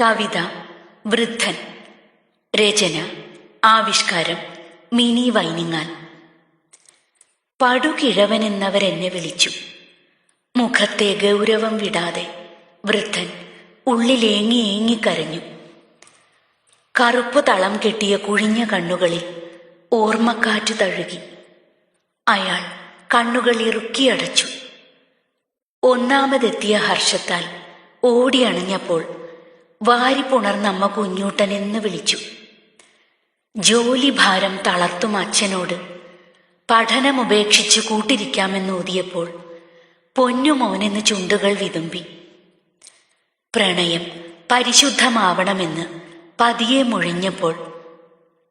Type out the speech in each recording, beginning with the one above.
കവിത വൃദ്ധൻ രചന ആവിഷ്കാരം മിനി എന്നവർ എന്നെ വിളിച്ചു. മുഖത്തെ ഗൗരവം വിടാതെ വൃദ്ധൻ ഉള്ളിലേങ്ങി ഏങ്ങിക്കരഞ്ഞു കറുപ്പ് തളം കെട്ടിയ കുഴിഞ്ഞ കണ്ണുകളിൽ ഓർമ്മക്കാറ്റ് തഴുകി. അയാൾ കണ്ണുകൾ ഇറുക്കിയടച്ചു ഒന്നാമതെത്തിയ ഹർഷത്താൽ ഓടിയണഞ്ഞപ്പോൾ വാരിപ്പുണർന്നമ്മ കുഞ്ഞൂട്ടൻ എന്ന് വിളിച്ചു. ജോലി ഭാരം തളർത്തും അച്ഛനോട് പഠനമുപേക്ഷിച്ച് ഊതിയപ്പോൾ പൊന്നുമോനെന്ന് ചുണ്ടുകൾ വിതുമ്പി. പ്രണയം പരിശുദ്ധമാവണമെന്ന് പതിയെ മുഴിഞ്ഞപ്പോൾ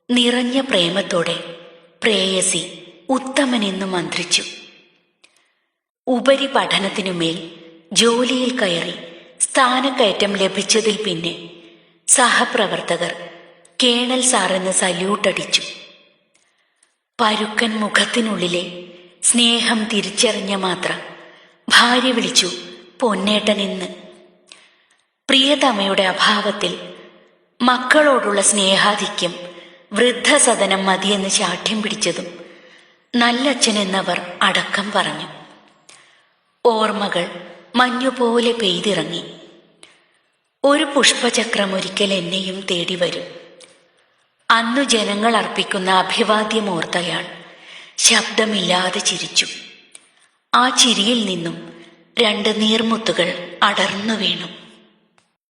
നിറഞ്ഞ പ്രേമത്തോടെ പ്രേയസി ഉത്തമനെന്നു മന്ത്രിച്ചു. ഉപരിപഠനത്തിനുമേൽ ജോലിയിൽ കയറി സ്ഥാനക്കയറ്റം ലഭിച്ചതിൽ പിന്നെ സഹപ്രവർത്തകർ കേണൽ സാറെന്ന് സല്യൂട്ടടിച്ചു പരുക്കൻ മുഖത്തിനുള്ളിലെ സ്നേഹം തിരിച്ചറിഞ്ഞ മാത്രം ഭാര്യ വിളിച്ചു പൊന്നേട്ടനെന്ന്. പ്രിയതമയുടെ അഭാവത്തിൽ മക്കളോടുള്ള സ്നേഹാധിക്യം വൃദ്ധസദനം മതിയെന്ന് ശാഠ്യം പിടിച്ചതും നല്ലച്ഛൻ എന്നവർ അടക്കം പറഞ്ഞു. ഓർമ്മകൾ മഞ്ഞുപോലെ പെയ്തിറങ്ങി. ഒരു പുഷ്പചക്രം ഒരിക്കൽ എന്നെയും തേടി വരും. അന്നു ജനങ്ങൾ അർപ്പിക്കുന്ന അഭിവാദ്യമോർത്തയാൾ ശബ്ദമില്ലാതെ ചിരിച്ചു. ആ ചിരിയിൽ നിന്നും രണ്ട് നീർമുത്തുകൾ അടർന്നു വീണു.